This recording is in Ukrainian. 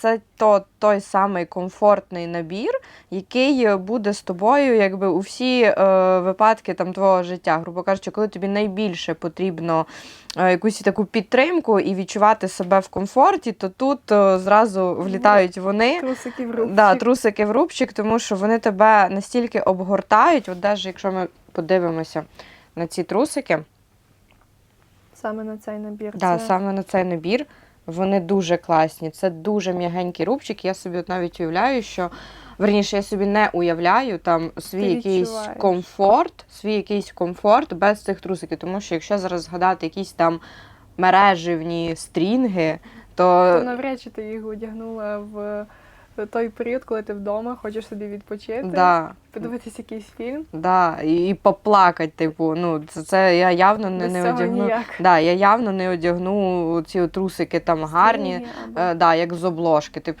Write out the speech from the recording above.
Це то, той самий комфортний набір, який е, буде з тобою якби у всі е, випадки там твого життя. Грубо кажучи, коли тобі найбільше потрібно е, якусь таку підтримку і відчувати себе в комфорті, то тут е, зразу влітають вони. Трусики в рубчик. Да, трусики в рубчик, тому що вони тебе настільки обгортають. От навіть якщо ми подивимося на ці трусики, Саме на цей набір. да, Це саме на цей набір, вони дуже класні. Це дуже м'ягенький рубчик. Я собі от навіть уявляю, що верніше, я собі не уявляю там свій Ти якийсь відчуваєш. комфорт, свій якийсь комфорт без цих трусиків. Тому що якщо зараз згадати якісь там мереживні стрінги, то То навряд чи ти їх одягнула в той період, коли ти вдома, хочеш собі відпочити, да, подивитись якийсь фільм. Да, і, і поплакати, типу, ну це, це я явно не, Без не цього одягну. ніяк. Да, я явно не одягну ці трусики там гарні, або- е, да, як з обложки. Типу,